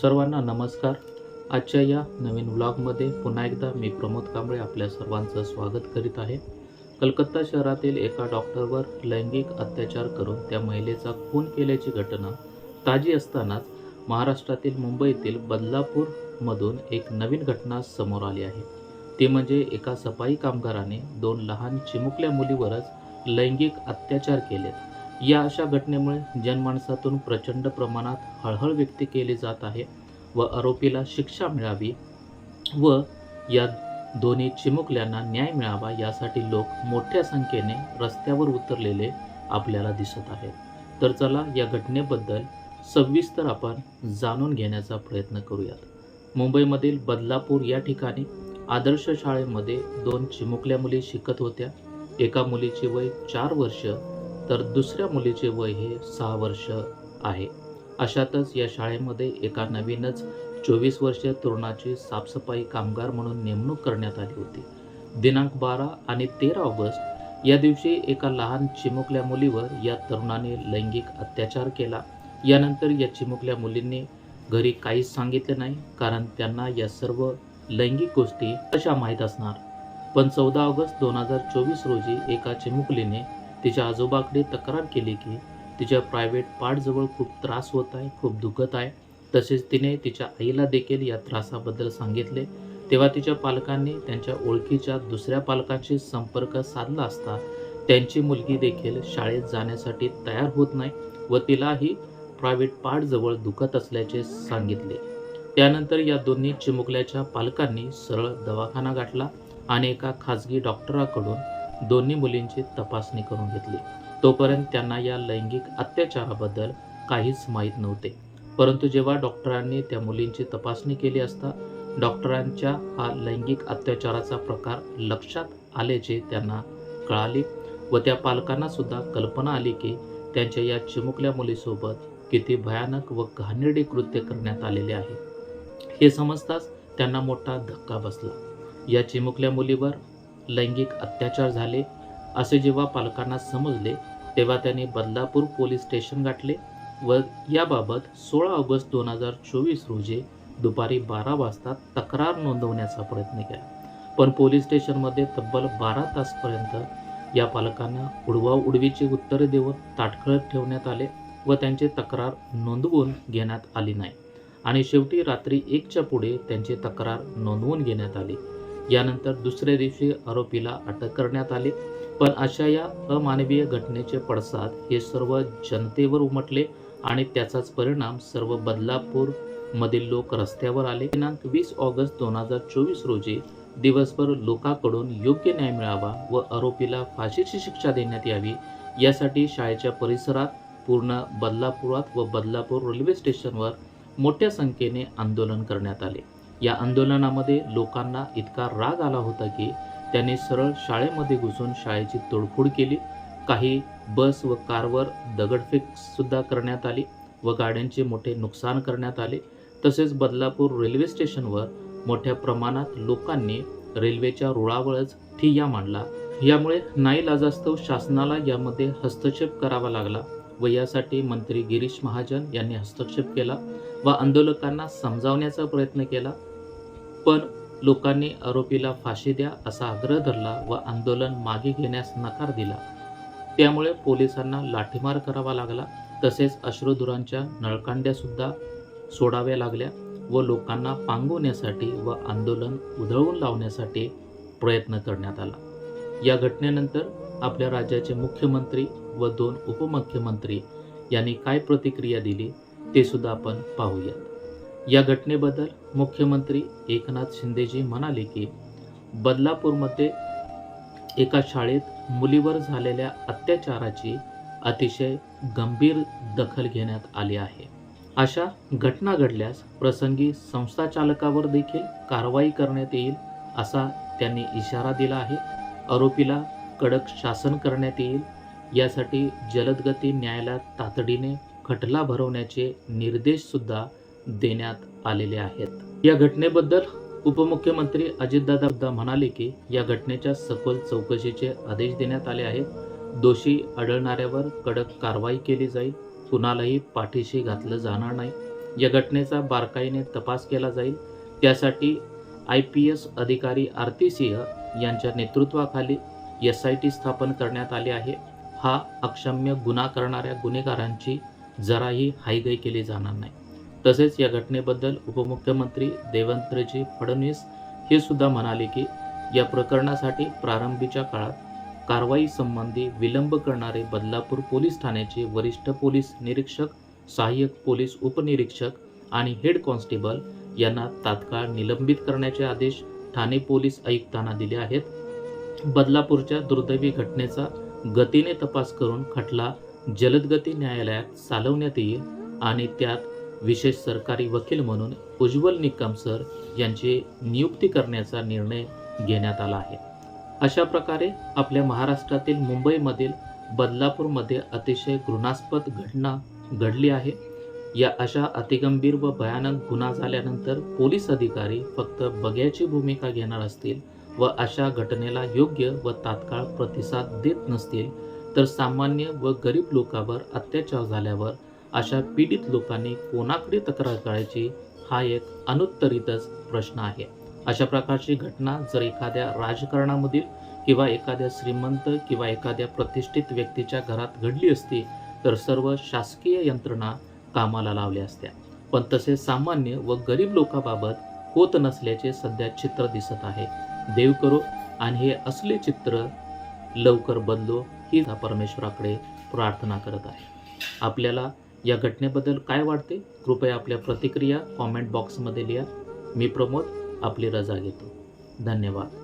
सर्वांना नमस्कार. आजच्या या नवीन व्लॉगमध्ये पुन्हा एकदा मी प्रमोद कांबळे आपल्या सर्वांचं स्वागत करीत आहे. कलकत्ता शहरातील एका डॉक्टरवर लैंगिक अत्याचार करून त्या महिलेचा खून केल्याची घटना ताजी असतानाच महाराष्ट्रातील मुंबईतील बदलापूरमधून एक नवीन घटना समोर आली आहे. ती म्हणजे एका सफाई कामगाराने दोन लहान चिमुकल्या मुलीवरच लैंगिक अत्याचार केले या अशा घटनेमुळे जनमानसातून प्रचंड प्रमाणात हळहळ व्यक्त केली जात आहे व आरोपीला शिक्षा मिळावी व या दोन्ही चिमुकल्यांना न्याय मिळावा यासाठी लोक मोठ्या संख्येने रस्त्यावर उतरलेले आपल्याला दिसत आहेत. तर चला या घटनेबद्दल सविस्तर आपण जाणून घेण्याचा प्रयत्न करूयात. मुंबईमधील बदलापूर या ठिकाणी आदर्श शाळेमध्ये दोन चिमुकल्या मुली शिकत होत्या. एका मुलीचे वय चार वर्ष तर दुसऱ्या मुलीचे वय हे सहा वर्ष आहे. अशातच या शाळेमध्ये एका नवीनच चोवीस वर्षीय तरुणाची साफसफाई कामगार म्हणून नेमणूक करण्यात आली होती. दिनांक बारा आणि तेरा ऑगस्ट या दिवशी एका लहान चिमुकल्या मुलीवर या तरुणाने लैंगिक अत्याचार केला. यानंतर या चिमुकल्या मुलींनी घरी काहीच सांगितले नाही कारण त्यांना या सर्व लैंगिक गोष्टी कशा माहीत असणार? पण चौदा ऑगस्ट दोन हजार चोवीस रोजी एका चिमुकलीने तिच्या आजोबाकडे तक्रार केली की तिच्या प्रायव्हेट पार्टजवळ खूप त्रास होत आहे खूप दुखत आहे. तसेच तिने तिच्या आईला देखील या त्रासाबद्दल सांगितले. तेव्हा तिच्या पालकांनी त्यांच्या ओळखीच्या दुसऱ्या पालकांशी संपर्क साधला असता त्यांची मुलगी देखील शाळेत जाण्यासाठी तयार होत नाही व तिलाही प्रायव्हेट पार्टजवळ दुखत असल्याचे सांगितले. त्यानंतर या दोन्ही चिमुकल्याच्या पालकांनी सरळ दवाखाना गाठला आणि एका खाजगी डॉक्टराकडून दोन्ही मुलींची तपासणी करून घेतली. तोपर्यंत त्यांना या लैंगिक अत्याचाराबद्दल काहीच माहीत नव्हते. परंतु जेव्हा डॉक्टरांनी त्या मुलींची तपासणी केली असता डॉक्टरांच्या हा लैंगिक अत्याचाराचा प्रकार लक्षात आल्याचे त्यांना कळाले व त्या पालकांना सुद्धा कल्पना आली की त्यांच्या या चिमुकल्या मुलीसोबत किती भयानक व घाणेरडी कृत्य करण्यात आलेले आहे. हे समजताच त्यांना मोठा धक्का बसला. या चिमुकल्या मुलीवर लैंगिक अत्याचार झाले असे जेव्हा पालकांना समजले तेव्हा त्याने बदलापूर पोलीस स्टेशन गाठले व याबाबत सोळा ऑगस्ट दोन हजार चोवीस रोजी दुपारी बारा वाजता तक्रार नोंदवण्याचा प्रयत्न केला. पण पोलीस स्टेशनमध्ये तब्बल बारा तासपर्यंत या पालकांना उडवा उडवीची उत्तरे देऊन ताटकळत ठेवण्यात आले व त्यांची तक्रार नोंदवून घेण्यात आली नाही. आणि शेवटी रात्री एकच्या पुढे त्यांची तक्रार नोंदवून घेण्यात आली. यानंतर दुसऱ्या दिवशी आरोपीला अटक करण्यात आली. पण अशा या अमानवीय घटनेचे पडसाद हे सर्व जनतेवर उमटले आणि त्याचाच परिणाम सर्व बदलापूर मधील लोक रस्त्यावर आले. दिनांक वीस ऑगस्ट दोन हजार चोवीस रोजी दिवसभर लोकांकडून योग्य न्याय मिळावा व आरोपीला फाशीची शिक्षा देण्यात यावी यासाठी शाळेच्या परिसरात पूर्ण बदलापुरात व बदलापूर रेल्वे स्टेशनवर मोठ्या संख्येने आंदोलन करण्यात आले. या आंदोलनामध्ये लोकांना इतका राग आला होता की त्याने सरळ शाळेमध्ये घुसून शाळेची तोडफोड केली. काही बस व कारवर दगडफेकसुद्धा करण्यात आली व गाड्यांचे मोठे नुकसान करण्यात आले. तसेच बदलापूर रेल्वे स्टेशनवर मोठ्या प्रमाणात लोकांनी रेल्वेच्या रुळावरच ठिय्या मांडला. यामुळे नाईलाजास्तव शासनाला यामध्ये हस्तक्षेप करावा लागला व यासाठी मंत्री गिरीश महाजन यांनी हस्तक्षेप केला व आंदोलकांना समजावण्याचा प्रयत्न केला. पण लोकांनी आरोपीला फाशी द्या असा आग्रह धरला व आंदोलन मागे घेण्यास नकार दिला. त्यामुळे पोलिसांना लाठीमार करावा लागला. तसेच अश्रुधुरांच्या नळकांड्यासुद्धा सोडाव्या लागल्या व लोकांना पांगवण्यासाठी व आंदोलन उधळून लावण्यासाठी प्रयत्न करण्यात आला. या घटनेनंतर आपल्या राज्याचे मुख्यमंत्री व दोन उपमुख्यमंत्री यांनी काय प्रतिक्रिया दिली ते सुद्धा आपण पाहूयात. या घटनेबद्दल मुख्यमंत्री एकनाथ शिंदेजी म्हणाले की बदलापूरमध्ये एका शाळेत मुलीवर झालेल्या अत्याचाराची अतिशय गंभीर दखल घेण्यात आली आहे. अशा घटना घडल्यास प्रसंगी संस्थाचालकावर देखील कारवाई करण्यात येईल असा त्यांनी इशारा दिला आहे. आरोपीला कडक शासन करण्यात येईल यासाठी जलदगती न्यायालयात तातडीने खटला भरवण्याचे निर्देशसुद्धा देण्यात आलेले आहेत. या घटनेबद्दल उपमुख्यमंत्री अजितदादा म्हणाले की या घटनेच्या सखोल चौकशीचे आदेश देण्यात आले आहेत. दोषी आढळणाऱ्यावर कडक कारवाई केली जाईल. कुणालाही पाठीशी घातलं जाणार नाही. या घटनेचा बारकाईने तपास केला जाईल. त्यासाठी आय पी एस अधिकारी आरती सिंह यांच्या नेतृत्वाखाली एस आय टी स्थापन करण्यात आली आहे. हा अक्षम्य गुन्हा करणाऱ्या गुन्हेगारांची जराही हायगय केली जाणार नाही. तसेच या घटनेबद्दल उपमुख्यमंत्री देवेंद्रजी फडणवीस हे सुद्धा म्हणाले की या प्रकरणासाठी प्रारंभीच्या काळात कारवाई संबंधी विलंब करणारे बदलापूर पोलीस ठाण्याचे वरिष्ठ पोलीस निरीक्षक सहाय्यक पोलीस उपनिरीक्षक आणि हेड कॉन्स्टेबल यांना तात्काळ निलंबित करण्याचे आदेश ठाणे पोलीस आयुक्तांना दिले आहेत. बदलापूरच्या दुर्दैवी घटनेचा गतीने तपास करून खटला जलदगती न्यायालयात चालवण्यात येईल आणि त्यात विशेष सरकारी वकील म्हणून उज्ज्वल निकम सर यांची नियुक्ती करण्याचा निर्णय घेण्यात आला आहे. अशा प्रकारे आपल्या महाराष्ट्रातील मुंबईमधील बदलापूरमध्ये अतिशय घृणास्पद घटना घडली आहे. या अशा अतिगंभीर व भयानक गुन्हा झाल्यानंतर पोलीस अधिकारी फक्त बघ्याची भूमिका घेणार असतील व अशा घटनेला योग्य व तात्काळ प्रतिसाद देत नसतील तर सामान्य व गरीब लोकांवर अत्याचार झाल्यावर अशा पीडित लोकांनी कोणाकडे तक्रार करायची हा एक अनुत्तरितच प्रश्न आहे. अशा प्रकारची घटना जर एखाद्या राजकारणामधील किंवा एखाद्या श्रीमंत किंवा एखाद्या प्रतिष्ठित व्यक्तीच्या घरात घडली असती तर सर्व शासकीय यंत्रणा कामाला लावल्या असत्या. पण तसे सामान्य व गरीब लोकांबाबत होत नसल्याचे सध्या चित्र दिसत आहे. देव करो आणि हे असले चित्र लवकर बदलो ही परमेश्वराकडे प्रार्थना करत आहे. आपल्याला या घटनेबद्दल काय वाटते? कृपया आपल्या प्रतिक्रिया कॉमेंट बॉक्समध्ये लिहा. मी प्रमोद आपली रजा घेतो. धन्यवाद.